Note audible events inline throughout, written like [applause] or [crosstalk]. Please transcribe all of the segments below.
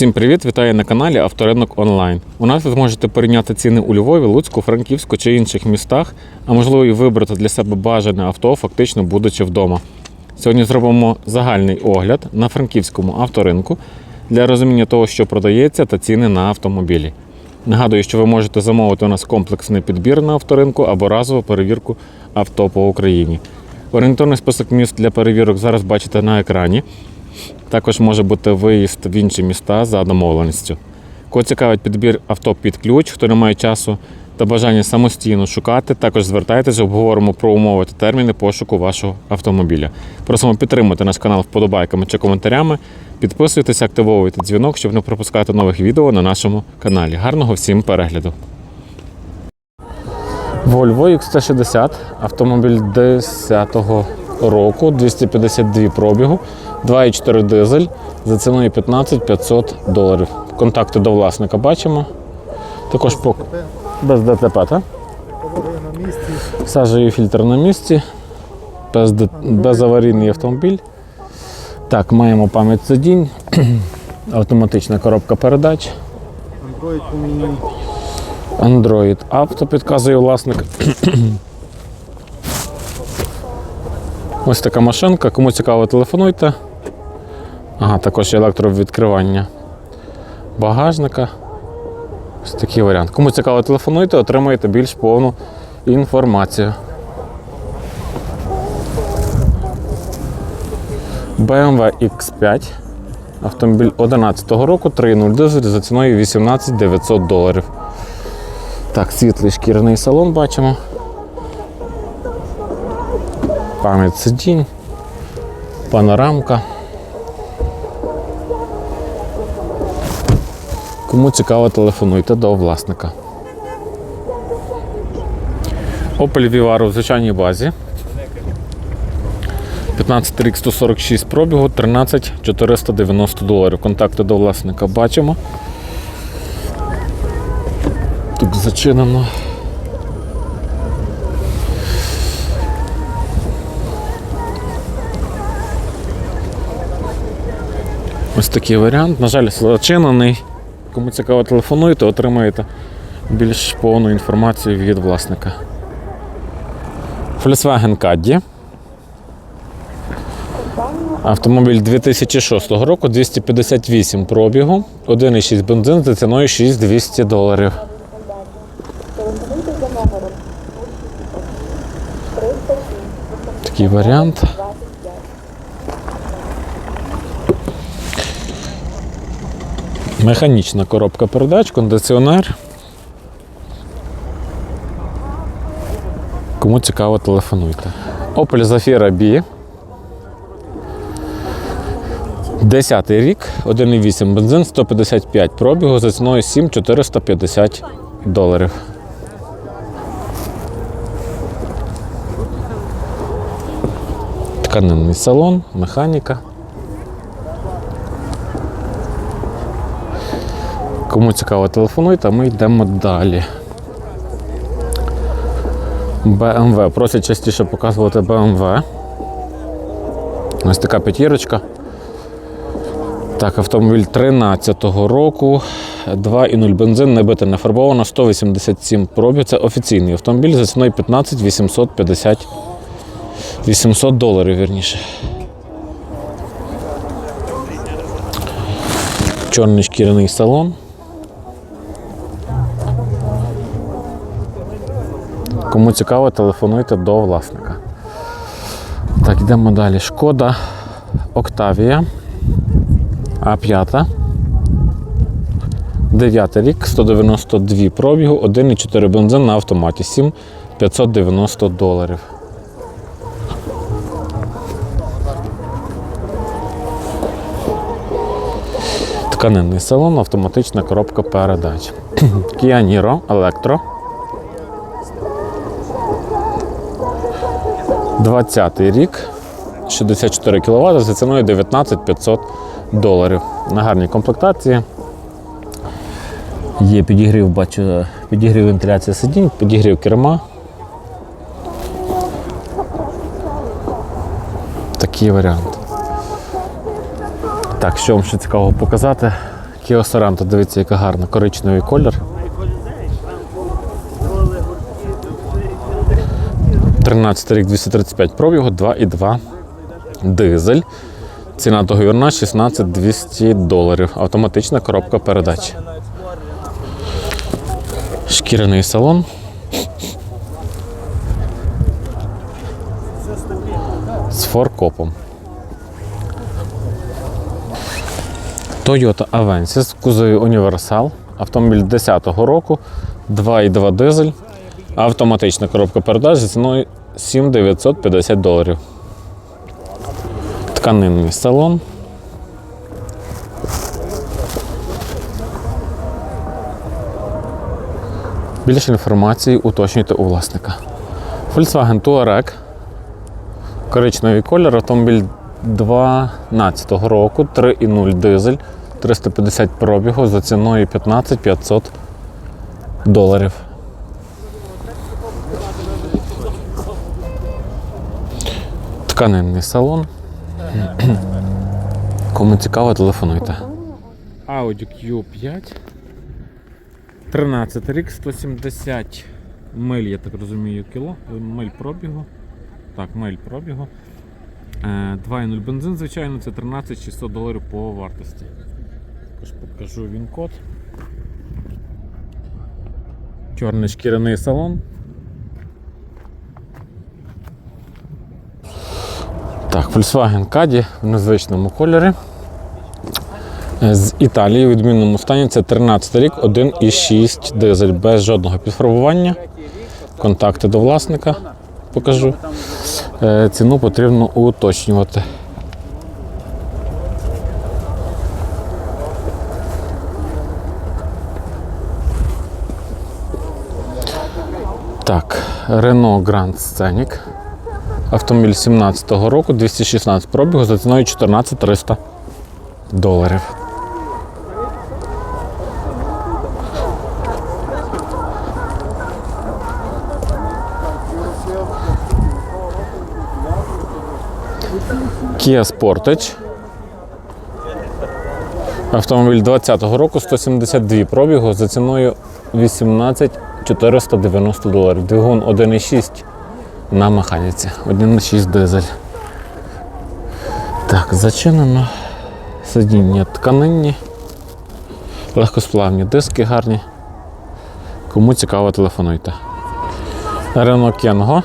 Усім привіт! Вітаю на каналі Авторинок Онлайн. У нас ви зможете порівняти ціни у Львові, Луцьку, Франківську чи інших містах, а можливо і вибрати для себе бажане авто, фактично будучи вдома. Сьогодні зробимо загальний огляд на франківському авторинку для розуміння того, що продається, та ціни на автомобілі. Нагадую, що ви можете замовити у нас комплексний підбір на авторинку або разову перевірку авто по Україні. Орієнтовний список міст для перевірок зараз бачите на екрані. Також може бути виїзд в інші міста за домовленістю. Кого цікавить підбір авто під ключ, хто не має часу та бажання самостійно шукати, також звертайтеся, обговоримо про умови та терміни пошуку вашого автомобіля. Просимо підтримати наш канал вподобайками чи коментарями. Підписуйтесь, активовуйте дзвінок, щоб не пропускати нових відео на нашому каналі. Гарного всім перегляду! Volvo XC60, автомобіль 10-го року, 252 пробігу, 2,4 дизель за ціною 15 500 доларів. Контакти до власника бачимо. Також по... без ДТП, так? Сажею фільтр на місці, без, д- безаварійний автомобіль. Так, маємо пам'ять сидінь, [clears throat] автоматична коробка передач. Android. Android Auto підказує власник. [clears throat] Ось така машинка. Кому цікаво, телефонуйте. Ага, також електровідкривання багажника. Ось такий варіант. Кому цікаво, телефонуйте, отримаєте більш повну інформацію. BMW X5. Автомобіль 2011 року, 3.0 дизель за ціною 18 900 доларів. Так, світлий шкіряний салон бачимо. Пам'ять сидінь, панорамка. Кому цікаво, телефонуйте до власника. Opel Vivaro в звичайній базі. 15 рік 146 пробігу, 13 490 доларів. Контакти до власника бачимо. Тут зачинено. Ось такий варіант. На жаль, зачинений. Кому цікаво, телефонуйте, отримаєте більш повну інформацію від власника. Volkswagen Caddy. Автомобіль 2006 року, 258 пробігу, 1,6 бензин за ціною 6200 доларів. Телефонуйте за номером 307 Такий варіант. Механічна коробка передач, кондиціонер. Кому цікаво, телефонуйте. Opel Zafira B. 10 рік, 1,8 бензин, 155 пробігу за ціною 7450 доларів. Тканинний салон, механіка. Кому цікаво, телефонуйте, а ми йдемо далі. BMW. Просять частіше показувати BMW. Ось така п'ятірочка. Так, автомобіль 13-го року, 2,0 бензин, не бите, не фарбовано, 187 пробів. Це офіційний автомобіль за ціною 15 850 800 доларів, вірніше. Чорний шкіряний салон. Кому цікаво, телефонуйте до власника. Так, йдемо далі. Шкода Октавія. А5. 9 рік, 192 пробігу, 1,4 бензин на автоматі, 7 590 доларів. Тканинний салон, автоматична коробка передач. [clears throat] Niro Electro. 20 рік, 64 кВт за ціною 19 500 доларів. На гарній комплектації. Є підігрів, бачу, підігрів вентиляції сидінь, підігрів керма. Такий варіант. Так, що вам ще цікаво показати? Kia Sorento, дивіться, яка гарна, коричневий колір. 13 рік 235 пробігу, 2,2 дизель. Ціна договірна 16 200 доларів. Автоматична коробка передач. Шкіряний салон. З форкопом. Toyota Avensis кузові Універсал. Автомобіль 10-го року, 2,2 дизель. Автоматична коробка передач за ціною 7950 доларів. Тканинний салон. Більше інформації уточнюйте у власника. Volkswagen Touareg. Коричневий колір, автомобіль 12 року, 3,0 дизель, 350 пробігу за ціною 15 500 доларів. Тканинний салон. Кому цікаво, телефонуйте. Audi Q5. 13 рік, 170 миль, я так розумію, кіло. Миль пробігу. Так, миль пробігу. Е, 2,0 бензин, звичайно, це 13 600 доларів по вартості. Також покажу він код. Чорний шкіряний салон. Так, Volkswagen Caddy в незвичному кольорі. Е, З Італії у відмінному стані це 13 рік, 1,6 дизель без жодного підфарбування. Контакти до власника покажу. Е, Ціну потрібно уточнювати. Так, Renault Grand Scenic. Автомобіль 17-го року, 216 пробігу за ціною 14 300 доларів. Kia Sportage. Автомобіль 20-го року 172 пробігу за ціною 18 490 доларів. Двигун 1,6 на механіці. 1,6 дизель. Так, зачинено. Сидіння тканинні, легкосплавні диски гарні. Кому цікаво, телефонуйте. Renault Kengo.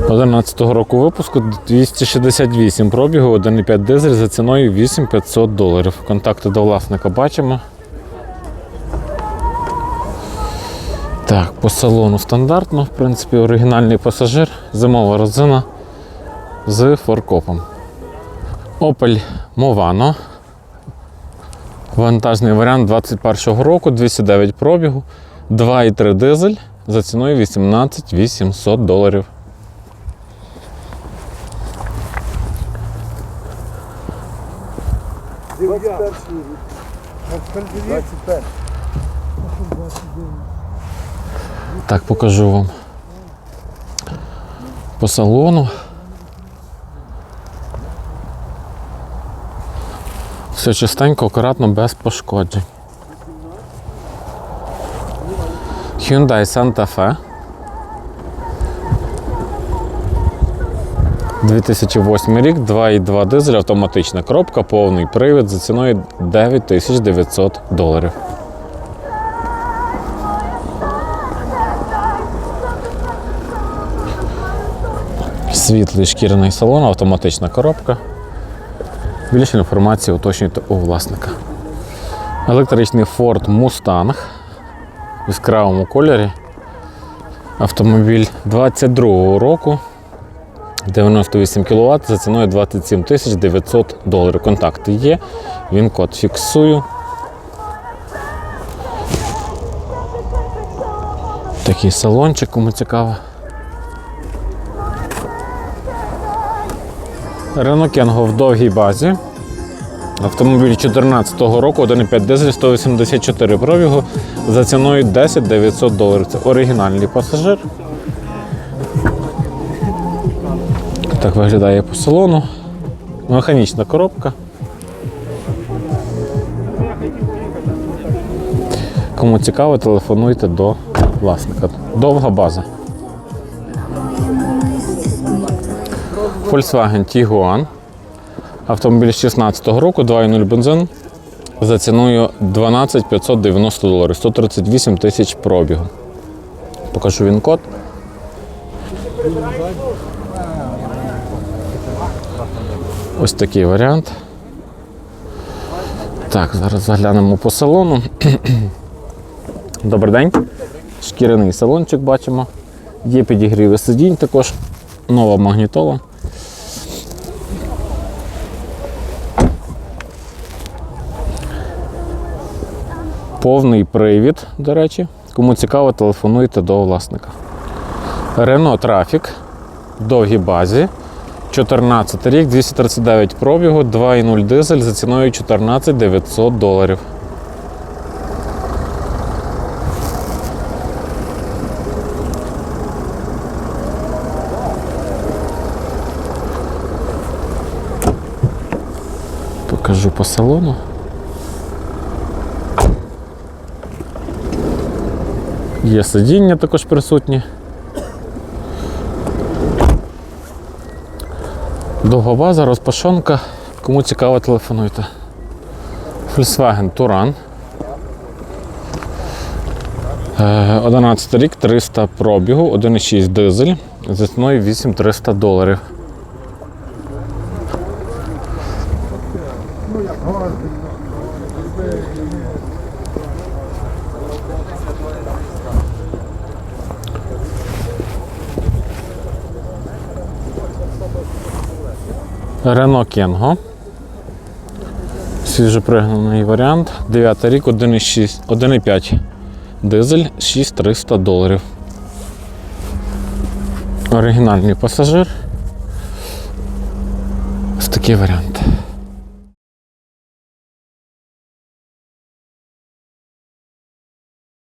11-го року випуску 268 пробігу, 1,5 дизель за ціною 8500 доларів. Контакти до власника бачимо. Так, по салону стандартно, в принципі, оригінальний пасажир, зимова резина з форкопом. Opel Movano. Вантажний варіант 21-го року, 209 пробігу, 2,3 дизель за ціною 18 800 доларів. Так, покажу вам. По салону. Все чистенько, акуратно, без пошкоджень. Hyundai Santa Fe. 2008 рік, 2,2 дизель, автоматична коробка, повний привід за ціною 9900 доларів. Світлий шкіряний салон, автоматична коробка. Більше інформації уточнюйте у власника. Електричний Ford Mustang в яскравому кольорі. Автомобіль 22 року. 98 кВт за ціною 27 тисяч 900 доларів. Контакти є. Він код фіксую. Такий салончик, кому цікаво. Renault Кенго в довгій базі. Автомобіль 2014 року 1,5 дизель 184 пробігу за ціною 10 900 доларів. Це оригінальний пасажир. Так виглядає по салону. Механічна коробка. Кому цікаво, телефонуйте до власника. Довга база. Volkswagen Tiguan. Автомобіль 16 року, 2.0 бензин. За ціною 12 590 доларів, 138 тисяч пробігу. Покажу він код. Ось такий варіант. Так, зараз заглянемо по салону. [clears throat] Добрий день. Шкіряний салончик бачимо. Є підігріви сидінь також. Нова магнітола. Повний привід, до речі. Кому цікаво, телефонуйте до власника. Renault Traffic в довгій базі. 14 рік, 239 пробігу, 2,0 дизель за ціною 14 900 доларів. Покажу по салону. Є сидіння також присутні. Довгобаза, розпашонка. Кому цікаво, телефонуйте. Volkswagen. Е, 11 рік, 300 пробігу, 1,6 дизель за ціною 8300 доларів. Renault Kengo. Свіжопригнаний варіант. 9 рік, 1,5 дизель, 6300 доларів. Оригінальний пасажир. Ось такий варіант.